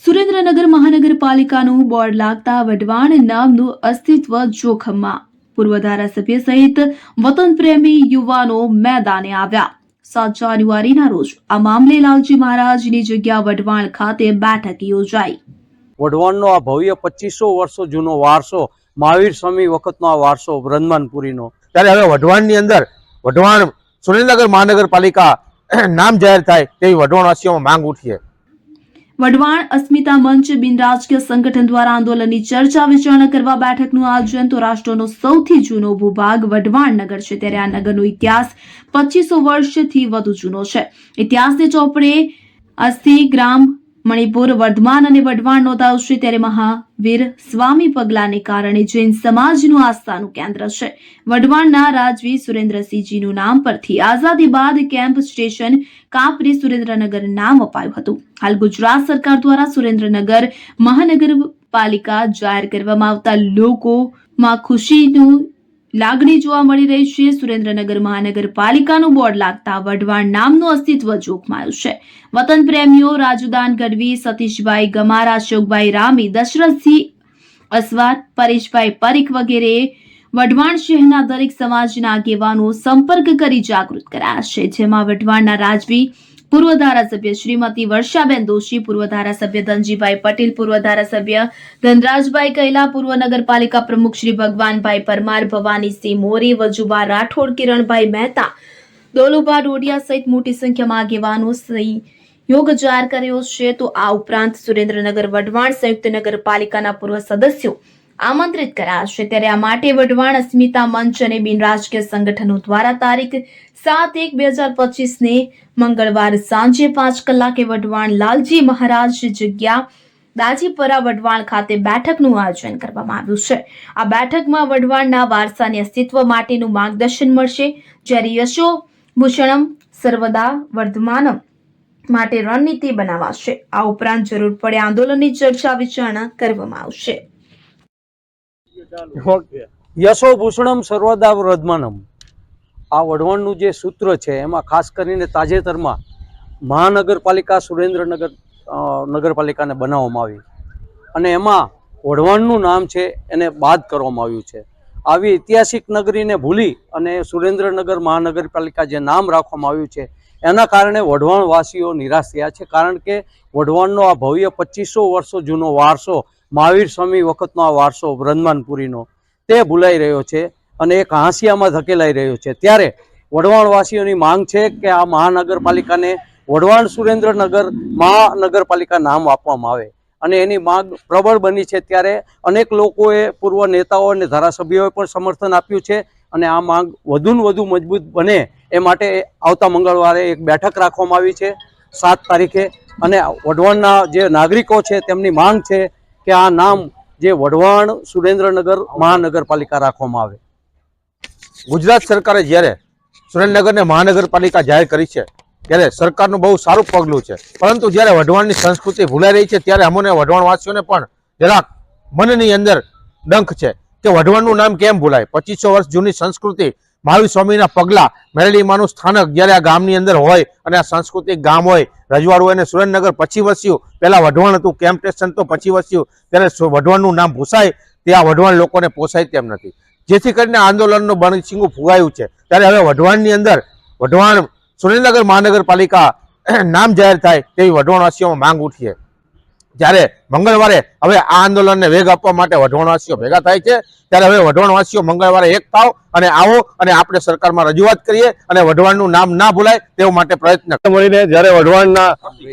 Surendranagar મહાનગરપાલિકાનું board લાગતા વઢવાણ નામનું અસ્તિત્વ જોખમમાં. પૂર્વ ધારાસભ્ય સહિત વતન પ્રેમી યુવાનો મેદાને આવ્યા. સાત જાન્યુઆરીના રોજ આ મામલે લાલજી મહારાજની જગ્યા વઢવાણ ખાતે બેઠક યોજાઈ. વઢવાણનો આ ભવ્ય પચીસો વર્ષો જૂનો વારસો મહાવીર સ્વામી વખતનો આ વારસો બ્રહ્મનપુરીનો ત્યારે હવે વઢવાણની અંદર વઢવાણ સુરેન્દ્રનગર મહાનગરપાલિકા નામ જાહેર થાય તેવી વઢવાણવાસીઓમાં માંગ ઉઠી છે. વઢવાણ અસ્મિતા મંચ બિનરાજકીય સંગઠન દ્વારા આંદોલનની ચર્ચા વિચારણા કરવા બેઠકનું આયોજન તો રાષ્ટ્રનો સૌથી જૂનો ભૂભાગ વઢવાણ નગર છે. ત્યારે આ નગરનો ઇતિહાસ પચીસો વર્ષથી વધુ જૂનો છે. ઇતિહાસને ચોપડે અસ્થિ, ગ્રામ મણિપુર, વર્ધમાન અને વઢવાણ નોંધાયું છે ત્યારે મહાવીર સ્વામી પગલાને કારણે જૈન સમાજનું આસ્થાનું કેન્દ્ર છે. વઢવાણના રાજવી સુરેન્દ્રસિંહજીનું નામ પરથી આઝાદી બાદ કેમ્પ સ્ટેશન કાપરી સુરેન્દ્રનગર નામ અપાયું હતું. હાલ ગુજરાત સરકાર દ્વારા સુરેન્દ્રનગર મહાનગરપાલિકા જાહેર કરવામાં આવતા લોકોમાં ખુશીનું લાગણી જોવા મળી રહી છે. સુરેન્દ્રનગર મહાનગરપાલિકાનું બોર્ડ લાગતા વઢવાણ નામનું અસ્તિત્વ જોખમાયું છે. વતન પ્રેમીઓ રાજુદાન ગઢવી, સતીશભાઈ ગમારા, અશોકભાઈ રામી, દશરથસિંહ અસવાર પરેશભાઈ પરીખ વગેરે વઢવાણ શહેરના દરેક સમાજના આગેવાનો સંપર્ક કરી જાગૃત કરાયા છે. જેમાં વઢવાણના રાજવી પૂર્વ ધારાસભ્ય શ્રીમતી વર્ષાબેન દોશી, પૂર્વ ધારાસભ્ય ધનજીભાઈ પટેલ, પૂર્વ ધારાસભ્ય ધનરાજભાઈ કૈલા, પૂર્વ નગરપાલિકા પ્રમુખ શ્રી ભગવાનભાઈ પરમાર ભવાનીસિંહ મોરી વજુબા રાઠોડ, કિરણભાઈ મહેતા, દોલુભા ડોડિયા સહિત મોટી સંખ્યામાં આગેવાનો યોગ જાહેર કર્યો છે. તો આ ઉપરાંત સુરેન્દ્રનગર વઢવાણ સંયુક્ત નગરપાલિકાના પૂર્વ સદસ્યો આમંત્રિત કરાશે ત્યારે આ માટે વઢવાણ, અસ્મિતા મંચ અને બિનરાજકીય સંગઠનો દ્વારા તારીખ સાત એક બે હજાર પચીસને મંગળવાર સાંજે પાંચ કલાકે વઢવાણ લાલજી મહારાજ જગ્યા દાજીપરા વઢવાણ ખાતે બેઠકનું આયોજન કરવામાં આવ્યું છે. આ બેઠકમાં વઢવાણના વારસાની અસ્તિત્વ માટેનું માર્ગદર્શન મળશે. જ્યારે યશો ભૂષણમ સર્વદા વર્ધમાનમ માટે રણનીતિ બનાવાશે. આ ઉપરાંત જરૂર પડે આંદોલનની ચર્ચા વિચારણા કરવામાં આવશે. યશો ભૂષણમ સર્વદા વર્ધમાનમ આ વઢવાણનું જે સૂત્ર છે એમાં ખાસ કરીને તાજેતરમાં મહાનગરપાલિકા સુરેન્દ્રનગર નગરપાલિકાને બનાવવામાં આવી. અને એમાં વઢવાણનું નામ છે એને બાદ કરવામાં આવ્યું છે. આવી ઐતિહાસિક નગરીને ભૂલી અને સુરેન્દ્રનગર મહાનગરપાલિકા જે નામ રાખવામાં આવ્યું છે એના કારણે વઢવાણવાસીઓ નિરાશ થયા છે. કારણ કે વઢવાણનો આ ભવ્ય પચીસો વર્ષો જૂનો વારસો મહાવીર સ્વામી વખતનો આ વારસો બ્રહ્માનપુરીનો, તે ભૂલાઈ રહ્યો છે અને એક હાંસિયામાં ધકેલાઈ રહ્યો છે. ત્યારે વઢવાણવાસીઓની માંગ છે કે આ મહાનગરપાલિકાને વઢવાણ સુરેન્દ્રનગર મહાનગરપાલિકા નામ આપવામાં આવે. અને એની માંગ પ્રબળ બની છે ત્યારે અનેક લોકોએ પૂર્વ નેતાઓ અને ધારાસભ્યોએ પણ સમર્થન આપ્યું છે અને આ માંગ વધુને વધુ મજબૂત બને એ માટે આવતા મંગળવારે એક બેઠક રાખવામાં આવી છે સાત તારીખે. અને વઢવાણના જે નાગરિકો છે તેમની માંગ છે કે આ નામ જે વઢવાણ સુરેન્દ્રનગર મહાનગરપાલિકા રાખવામાં આવે. ગુજરાત સરકારે જ્યારે સુરેન્દ્રનગરને મહાનગરપાલિકા જાહેર કરી છે, ત્યારે સરકારનું બહુ સારું પગલું છે. પરંતુ જ્યારે વઢવાણની સંસ્કૃતિ ભૂલાઈ રહી છે, ત્યારે અમને વઢવાણવાસીઓને પણ જરાક મનની અંદર ડંખ છે કે વઢવાણનું નામ કેમ ભૂલાય? પચીસો વર્ષ જૂની સંસ્કૃતિ મહાવીર સ્વામીના પગલા મેરડીમાનું સ્થાનક જ્યારે આ ગામની અંદર હોય અને આ સાંસ્કૃતિક ગામ હોય, રજવાડું હોય અને સુરેન્દ્રનગર પછી વસ્યું, પહેલાં વઢવાણ હતું, કેમ્પ સ્ટેશન તો પછી વસ્યું, ત્યારે વઢવાણનું નામ ભૂસાય, તે આ વઢવાણ લોકોને પોસાય તેમ નથી. જેથી કરીને આંદોલનનું બણસિંગું ફુગાયું છે. ત્યારે હવે વઢવાણની અંદર, વઢવાણ સુરેન્દ્રનગર મહાનગરપાલિકા નામ જાહેર થાય તેવી વઢવાણવાસીઓમાં માંગ ઉઠી છે. જ્યારે મંગળવારે હવે આ આંદોલનને વેગ આપવા માટે વઢવાણવાસીઓ ભેગા થાય છે, ત્યારે હવે વઢવાણવાસીઓ મંગળવારે એક થાવ અને આવો અને આપણે સરકારમાં રજૂઆત કરીએ અને વઢવાણનું નામ ના ભૂલાય તેવું માટે પ્રયત્ન મળીને જ્યારે વઢવાણના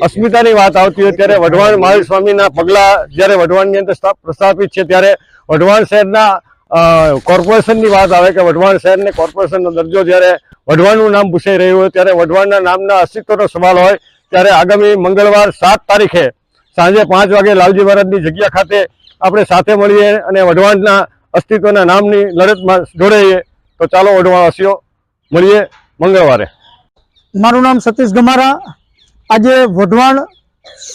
અસ્મિતાની વાત આવતી હોય ત્યારે વઢવાણ મહાવીર સ્વામીના પગલાં જ્યારે વઢવાણની અંદર પ્રસ્થાપિત છે, ત્યારે વઢવાણ શહેરના કોર્પોરેશનની વાત આવે કે વઢવાણ શહેરને કોર્પોરેશનનો દરજ્જો જ્યારે વઢવાણનું નામ પૂછાઈ રહ્યું હોય, ત્યારે વઢવાણના નામના અસ્તિત્વનો સવાલ હોય, ત્યારે આગામી મંગળવાર સાત તારીખે સાંજે પાંચ વાગે લાલજી મહારાજની જગ્યા ખાતે આપણે સાથે મળીએ અને વઢવાણના અસ્તિત્વના નામની લડતમાં જોડાઈએ. તો ચાલો વઢવાણવાસીઓ, મળીએ મંગળવારે. મારું નામ સતીશ ગમારા. આજે વઢવાણ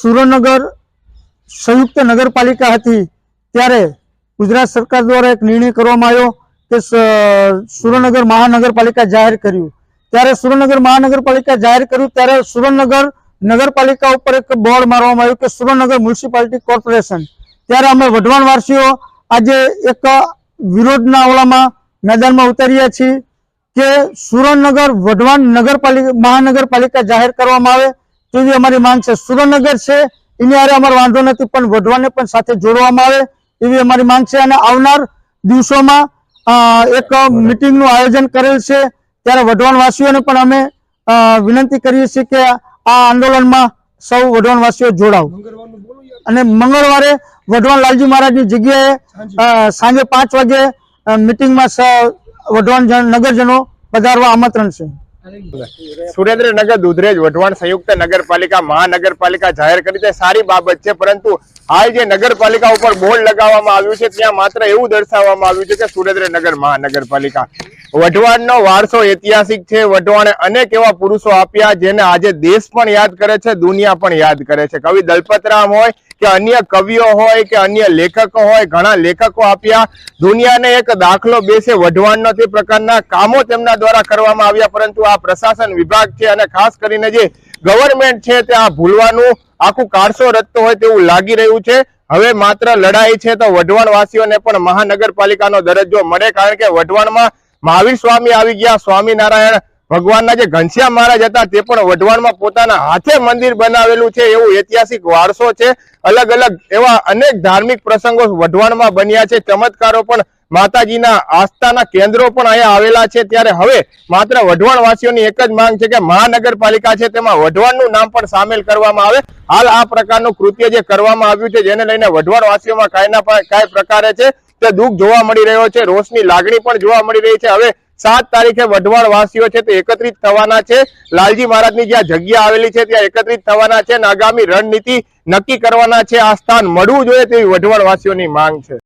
સુરેન્દ્રનગર સંયુક્ત નગરપાલિકા હતી. ત્યારે ગુજરાત સરકાર દ્વારા એક નિર્ણય કરવામાં આવ્યો કે સ- સુરેન્દ્રનગર મહાનગરપાલિકા જાહેર કર્યું. ત્યારે સુરેન્દ્રનગર મહાનગરપાલિકા જાહેર કર્યું ત્યારે સુરેન્દ્રનગર નગરપાલિકા ઉપર એક બોર્ડ મારવામાં આવ્યું કે સુરેન્દ્રનગર મ્યુનિસિપાલિટી કોર્પોરેશન. ત્યારે અમે વઢવાણ વાસીઓ આજે એક વિરોધના ઓળામાં મેદાનમાં ઉતરીએ છીએ કે સુરેન્દ્રનગર વઢવાણ નગરપાલિકા, મહાનગરપાલિકા જાહેર કરવામાં આવે તેવી અમારી માંગ છે. સુરેન્દ્રનગર છે, એની હારે અમારો વાંધો નથી, પણ વઢવાણને પણ સાથે જોડવામાં આવે એવી અમારી માંગ છે અને આવનાર દિવસોમાં એક મિટિંગનું આયોજન કરેલ છે. ત્યારે વઢવાણ વાસીઓને પણ અમે વિનંતી કરીએ છીએ કે આ આંદોલનમાં સૌ વઢવાણવાસીઓ જોડાવ અને મંગળવારે વઢવાણ લાલજી મહારાજની જગ્યાએ સાંજે. પાંચ વાગે મિટિંગમાં સ- વઢવાણ નગરજનો પધારવા આમંત્રણ છે. સુરેન્દ્રનગર દુધરેજ વઢવાણ સંયુક્ત નગરપાલિકા મહાનગરપાલિકા જાહેર કરી તે સારી બાબત છે પરંતુ હાલ જે નગરપાલિકા ઉપર બોર્ડ લગાવવામાં આવ્યું છે ત્યાં માત્ર એવું દર્શાવવામાં આવ્યું છે કે સુરેન્દ્રનગર મહાનગરપાલિકા વઢવાણનો વારસો ઐતિહાસિક છે. વઢવાણે અનેક એવા પુરુષો આપ્યા જેને આજે દેશ પણ યાદ કરે છે, દુનિયા પણ યાદ કરે છે. કવિ દલપતરામ હોય કે અન્ય કવિઓ હોય કે અન્ય લેખકો હોય, ઘણા લેખકો આપ્યા. દુનિયાને એક દાખલો બેસે વઢવાણનો તે પ્રકારના કામો તેમના દ્વારા કરવામાં આવ્યા. પરંતુ આ પ્રશાસન વિભાગ છે અને ખાસ કરીને જે ગવર્મેન્ટ છે તે આ ભૂલવાનું આખું કારસો રચતો હોય તેવું લાગી રહ્યું છે. હવે માત્ર લડાઈ છે તો વઢવાણ વાસીઓને પણ મહાનગરપાલિકાનો દરજ્જો મળે, કારણ કે વઢવાણમાં મહાવીર સ્વામી આવી ગયા. સ્વામિનારાયણ ભગવાનના જે ઘનશ્યામ મહારાજ હતા, તે પણ વઢવાણમાં પોતાના હાથે મંદિર બનાવેલું છે. એવું ઐતિહાસિક વારસો છે. અલગ અલગ એવા અનેક ધાર્મિક પ્રસંગો વઢવાણમાં બન્યા છે. ચમત્કારો પણ માતાજીના આસ્થાના કેન્દ્રો પણ અહીંયા આવેલા છે. ત્યારે હવે માત્ર વઢવાણ વાસીઓની એક જ માંગ છે કે મહાનગરપાલિકા છે તેમાં વઢવાણનું નામ પણ સામેલ કરવામાં આવે. હાલ આ પ્રકારનું કૃત્ય જે કરવામાં આવ્યું છે, જેને લઈને વઢવાણ વાસીઓમાં કાંઈ ના કાંઈ પ્રકારે છે. તે દુઃખ જોવા મળી રહ્યો છે, રોષની લાગણી પણ જોવા મળી રહી છે. હવે સાત તારીખે વઢવાણ વાસીઓ છે તે એકત્રિત થવાના છે. લાલજી મહારાજની જ્યાં જગ્યા આવેલી છે ત્યાં એકત્રિત થવાના છે અને આગામી રણનીતિ નક્કી કરવાના છે. આ સ્થાન મળવું જોઈએ તેવી વઢવાણ વાસીઓની માંગ છે.